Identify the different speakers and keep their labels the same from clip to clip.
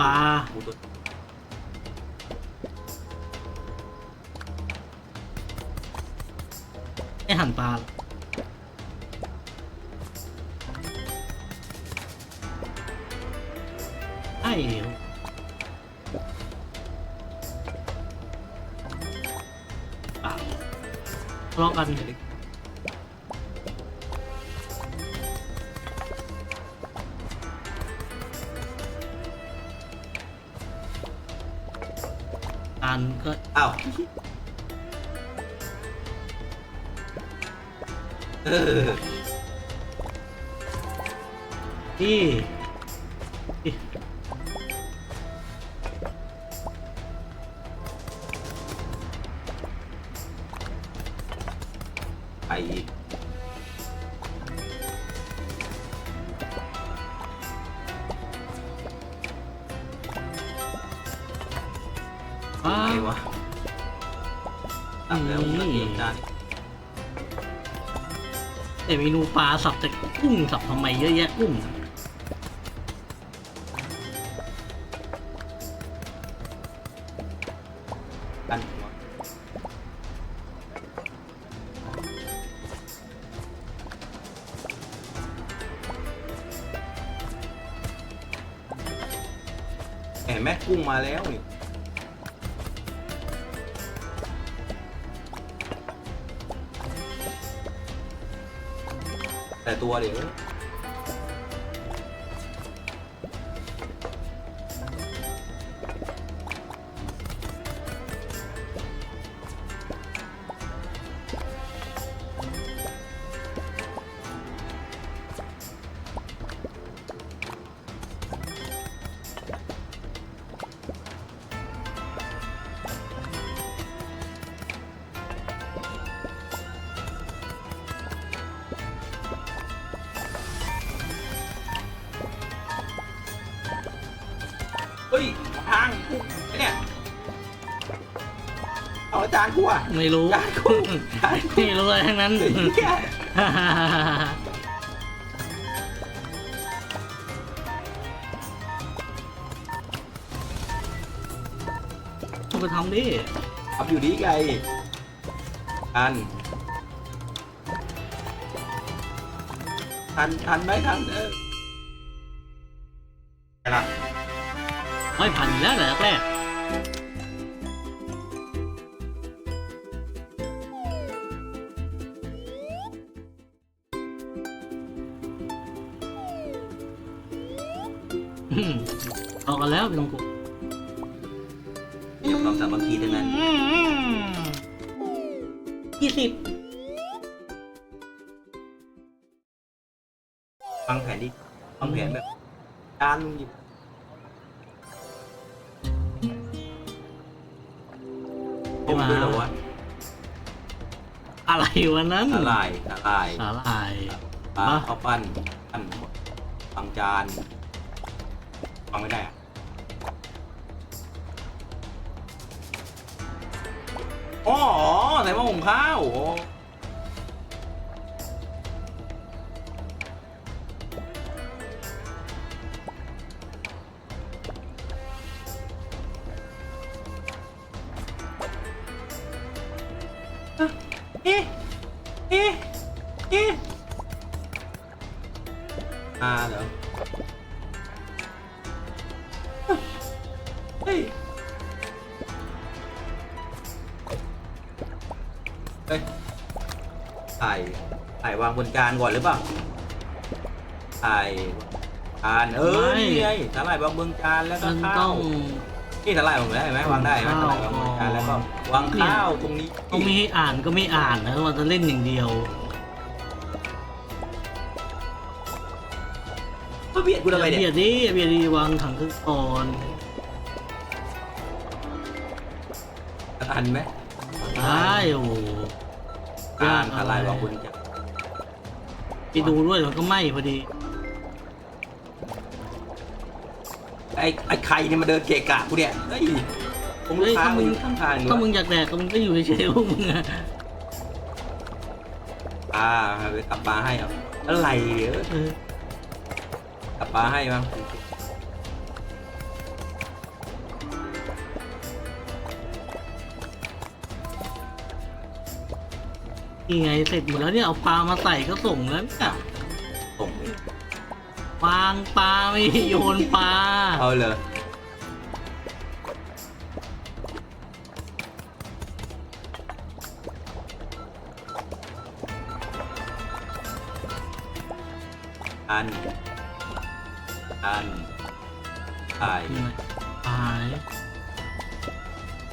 Speaker 1: ปลาไม่หั่นปลาไอ้เหลวปลาทะเลาะกัน อันก็
Speaker 2: อ้าวเออ
Speaker 1: ที่ ว้า
Speaker 2: ไง
Speaker 1: วะ
Speaker 2: ตับแล้ว
Speaker 1: นี่
Speaker 2: มันเกี่ยวจาน
Speaker 1: แต่เมนูปลาสับแต่กุ้งสับทำไมเยอะแยะกุ้ง
Speaker 2: กันหัวเห็นไหมกุ้งมาแล้วนี่ แต่ตัวาอาจารย์กูอะ
Speaker 1: ไม่รู้
Speaker 2: อาจารย์กูอาจารย์กู
Speaker 1: ไม่รู้อะไรทั้งนั้น
Speaker 2: เฮ้ยเหี้ย
Speaker 1: ต้องไปทำดิ
Speaker 2: ทำอยู่ดีไงทันทันทันไหมทันเออไปละ
Speaker 1: ไม่ผ่านอยู่แล้วแหละแรกอื เอากันแล้วพี่ตงกุ
Speaker 2: ยกความสามัคคีทั้งนั้น
Speaker 1: ยี่สิบ
Speaker 2: วางแผนดิวางแผนแบบจานมึงหยิบต้มด้วยเหรอวะ
Speaker 1: อะไรวะนั้น
Speaker 2: สาหร่ายสาหร่าย
Speaker 1: สาหร่าย
Speaker 2: ปลา
Speaker 1: อะ
Speaker 2: ข้าวปั้นปั้นวางจาน วางไม่ได้อะอ๋อใส่หม้อหุงข้าวโอ้อะเอ๊ะเอ๊ะเอ๊ะอ่าเหรอ เฮ้ยเฮ้ยถ่ายถ่ายวางบนจานก่อนหรือเปล่าถ่ายจานเออ
Speaker 1: ไม่
Speaker 2: นี่ไงสาหร่ายวางบนจานแล้วก็
Speaker 1: มัน
Speaker 2: ข้า
Speaker 1: ต้
Speaker 2: ว
Speaker 1: อง
Speaker 2: นี่สาหร่ายวางได้ไหมวางได้ไหมสาหร่ายวางบนจานแล้วก็วางข้าวตรงนี้
Speaker 1: ต้องมีให้อ่านก็ไม่อ่านนะว่าจะเล่นอย่างเดียว
Speaker 2: ก็เบียดกูทำไมเนี่ย
Speaker 1: เบียดดิเบียดดิวางถังขึ้นก่อน
Speaker 2: ทันไหม
Speaker 1: ได้โอ้โห
Speaker 2: จานสาหร่ายวางบนจาน
Speaker 1: ไปดูด้วยมันก็ไหม้พอดี
Speaker 2: ไอ้ไอ้ใครเนี่ยมาเดินเกะกะกูเนี่ยเฮ้ยผมลูกค้า
Speaker 1: เฮ้ยถ้ามึ
Speaker 2: มึ
Speaker 1: ง
Speaker 2: งข้างทางอยู่
Speaker 1: ถ้ามึงอยากแดกก็มึงก็อยู่เฉยๆพวกมึงอะ
Speaker 2: อ่าไปตับปลาให้ครับอะไรเออ
Speaker 1: เออ
Speaker 2: กับปลาให้มั้ง
Speaker 1: นี่ไงเสร็จหมดแล้วเนี่ยเอาปลามาใส่ก็ส่งแล้วเนี่ย
Speaker 2: ส่งไป
Speaker 1: วางปลาไม่โยนปลา
Speaker 2: เอาเลยอัน อันถ่าย
Speaker 1: ตาย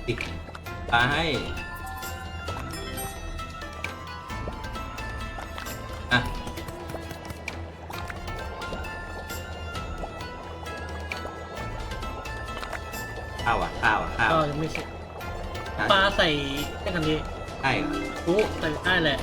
Speaker 2: ปิดปลาให้อะ ข้าวอะข้าวอะข้าว
Speaker 1: ก็ยังไม่เสร็จ
Speaker 2: อะ
Speaker 1: ปลาใส่แค่กันนี้
Speaker 2: ใช่เหรอ
Speaker 1: โอ้ใส่ได้แหละ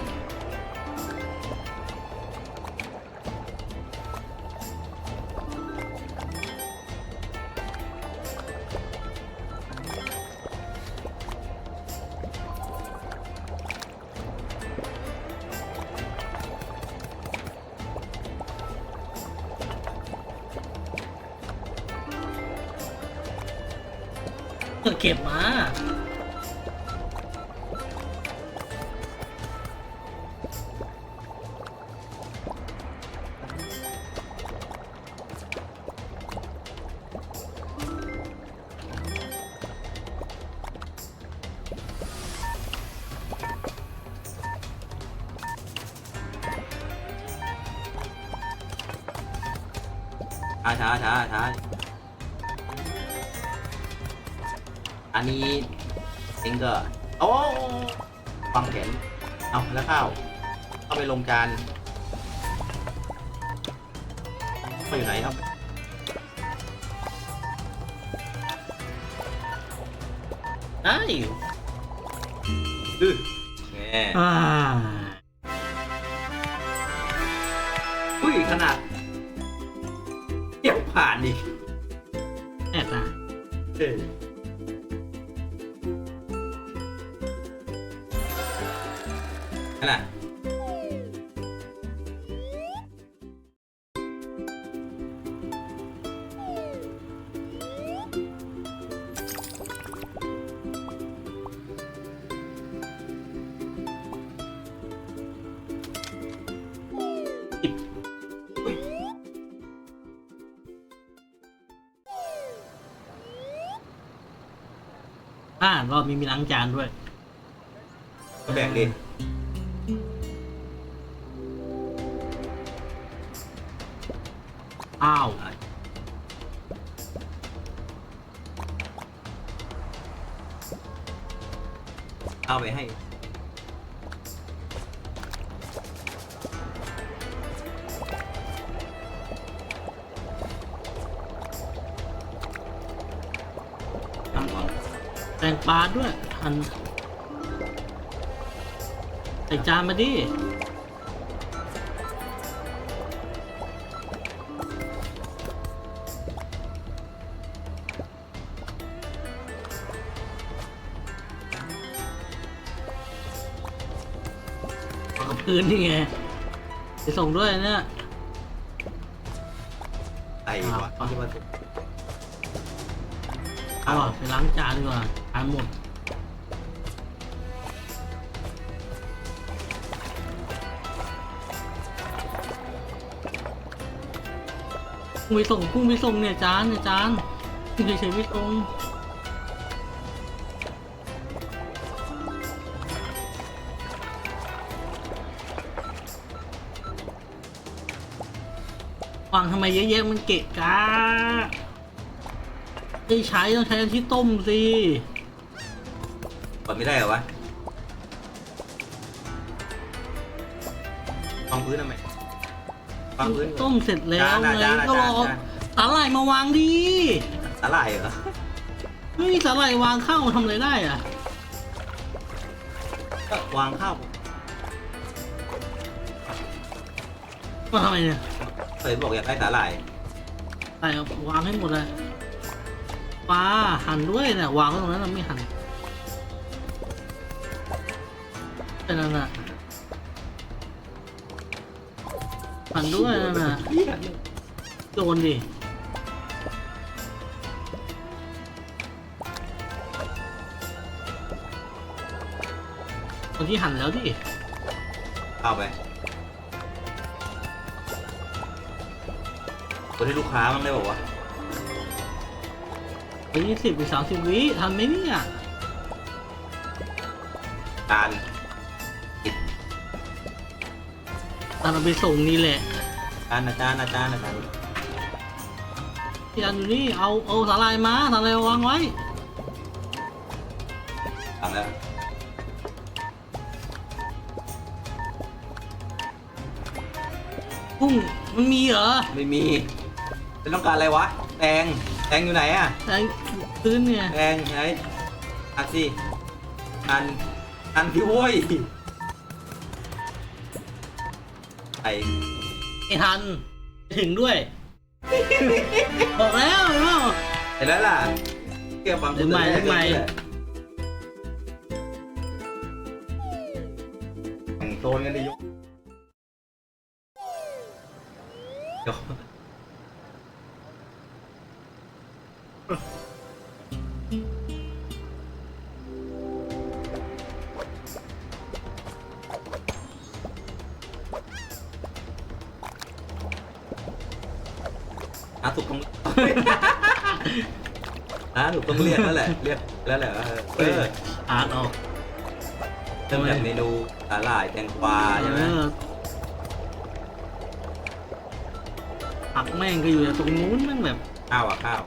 Speaker 1: ก็เก็บมา
Speaker 2: ช้าช้าช้าช้า อันนี้เองก็โอ้ฟังแขนเอาแล้วข้าวเอาไปลงจานไปอยู่ไหนครับ
Speaker 1: ได้อยู่
Speaker 2: ดื้อแหม
Speaker 1: อ่า
Speaker 2: อุ้ยขนาดเกี่ยวผ่านดิ
Speaker 1: แอบนะ
Speaker 2: เออ ละอิบอุ้ย
Speaker 1: อ่ารอบนี้มีล้างจานด้วย
Speaker 2: ก็แบ่งดิ้า
Speaker 1: ว
Speaker 2: เอาไปให้ ทำก่อน
Speaker 1: แต่งปลาด้วยหั่นใส่จานมาดิ เอากับพื้นนี่ไงไปส่งด้วยเนี่ย
Speaker 2: ใส่วะ
Speaker 1: อ่า
Speaker 2: ที่ว่าถูก
Speaker 1: เอาอะไปล้างจานดีกว่าจานหมดพุ่งไปส่งพุ่งไปส่งเนี่ยจานเนี่ยจานพุ่งเฉยๆไปส่ง วางทำไมเยอะแยะมันเกะกะไม่ใช้ต้องใช้อันที่ต้มสิ
Speaker 2: เปิดไม่ได้เหรอวะวางพื้นทำไมวางพื้น
Speaker 1: ต้มเสร็จแล้ว
Speaker 2: จาน
Speaker 1: ไง
Speaker 2: จาน
Speaker 1: ก็รอ
Speaker 2: จาน
Speaker 1: สาหร่ายมาวางดี
Speaker 2: สาหร่ายเหรอ
Speaker 1: ไม่มีสาหร่ายวางข้าวทำอะไรได้อะ
Speaker 2: ก็วางข้าว
Speaker 1: มาทำไมเนี่ย
Speaker 2: เคยบอกอยากได้สาหร่าย
Speaker 1: ใส่วางให้หมดเลยปลาหั่นด้วยเนี่ยวางไว้ตรงนั้นเราไม่หั่นเป็นนั่นน่ะหันด้วยนั่นน่ะ
Speaker 2: เหี้ย
Speaker 1: โดนดิคนที่หันแล้วดิ
Speaker 2: เข้าไป กดให้ลูกค้ามันได้บอกว่า
Speaker 1: ไปยี่สิบไปสามสิบวิทันไหมเนี่ย
Speaker 2: การ
Speaker 1: ตอนเราไปส่งนี่แหละ
Speaker 2: การอาจารย์อาจารย์อาจารย์
Speaker 1: พี่อันอยู่นี่เอาเอาสาลายมาสาลายวางไว้
Speaker 2: ทำแล้ว
Speaker 1: กุ้งมันมีเหรอ
Speaker 2: ไม่มี เป็นต้องการอะไรวะ แตง แตงอยู่ไหนอะ
Speaker 1: แต่พื้นเนี่ย
Speaker 2: แตงไหนอัดสิอัน อันพี่โว้ยไอ
Speaker 1: ไม่ทันไม่ถึงด้วย บอกแล้วเห็นเปล่า
Speaker 2: เห็นแล้วล่ะเกี่ยวความ
Speaker 1: เดี๋ยวใหม่เดี๋ยวใหม่
Speaker 2: แข่งโซนกันดิยกยก อาถูกต้อง อาถูกต้องเรียกแล้วแหละ เรียกแล้วแหละเออเออ
Speaker 1: อ่านออก
Speaker 2: เริ่มจากเมนูสาหร่ายแตงกวาใช่ไหม
Speaker 1: เออผักแม่งก็อยู่ตรงนู้นแม่งแบบ
Speaker 2: ข้าวอะข้าว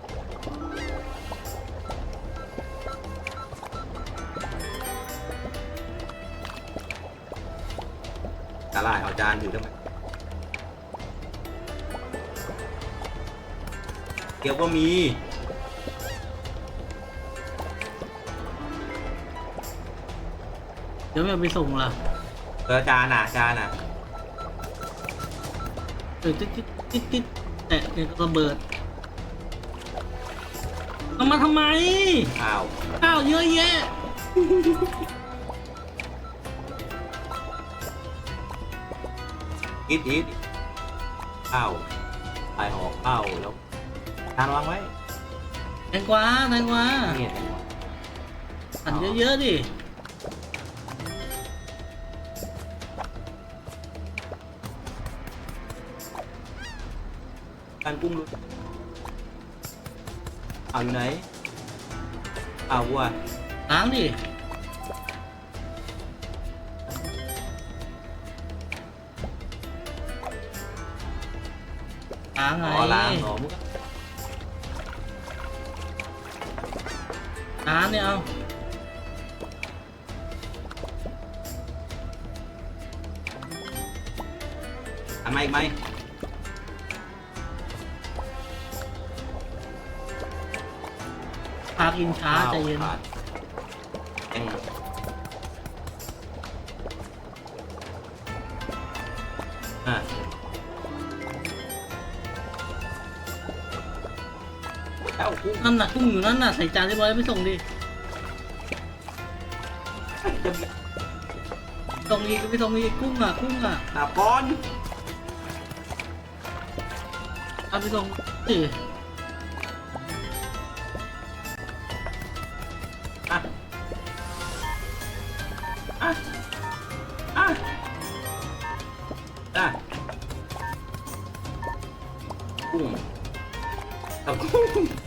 Speaker 2: สาหร่ายเอาจานถือทำไม เกี๊ยวก็มี
Speaker 1: เดี๋ยวไม่เอาไปส่งล่ะ
Speaker 2: เออจานอะจานอะ
Speaker 1: เออจิ๊ดจิ๊ดจิ๊ดจิ๊ดแตะเนี่ยก็ระเบิดเอามาทำไม
Speaker 2: ข้าว
Speaker 1: ข้าวเยอะแยะ
Speaker 2: อีทอีทข้าวไปห่อข้าวแล้วานวางไว้
Speaker 1: แตงกวาแตงกวา
Speaker 2: เนี่ยแตงกวา
Speaker 1: หั่นเยอะๆดิ
Speaker 2: การกุ้งดูเอาอยู่ไหนเอาวัว
Speaker 1: ล้างดิล้างไง
Speaker 2: อ๋อล้างหรอมึง
Speaker 1: ล้างเนี่ยเอา
Speaker 2: ทำไมอีกไหม
Speaker 1: พากินช้าใจเย็น
Speaker 2: ขาดแองอะ กุ้ง
Speaker 1: นั่นน่ะกุ้งอยู่นั่นน่ะใส่จานเรียบร้อยไม่ส่งดิ
Speaker 2: จะ
Speaker 1: ส่งอีกไม่ส่งอีกกุ้งอะกุ้งอะ
Speaker 2: หาก้อน
Speaker 1: เอาไปส่งสิ
Speaker 2: อะอะอะได้กุ้งเอากุ้ง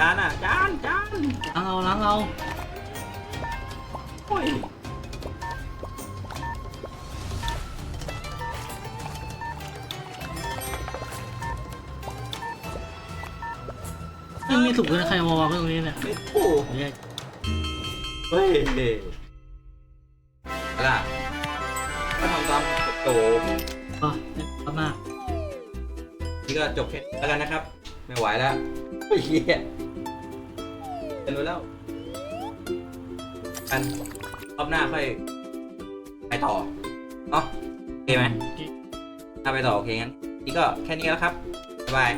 Speaker 2: จานอะจานจาน
Speaker 1: ล้างเอาล้างเอา
Speaker 2: โอ้ย
Speaker 1: ไม่มีสุกเลยใครเอามาวางไว้ตรงนี้เนี่ย
Speaker 2: ไม่ถูก
Speaker 1: เนี่ย
Speaker 2: เฮ้ยอะไรล่ะก็ทำตามโจ
Speaker 1: อะเนี่ยข้างหน้า
Speaker 2: นี่ก็จบแค่นี้แล้วกันนะครับ ไม่ไหวแล้วเฮ้ย เหี้ยเป็นไปแล้ว กันรอบหน้าค่อย ไปต่อเนาะโอเคไหมถ้าไปต่อโอเคงั้นนี่ก็แค่นี้แล้วครับ บ๊ายบาย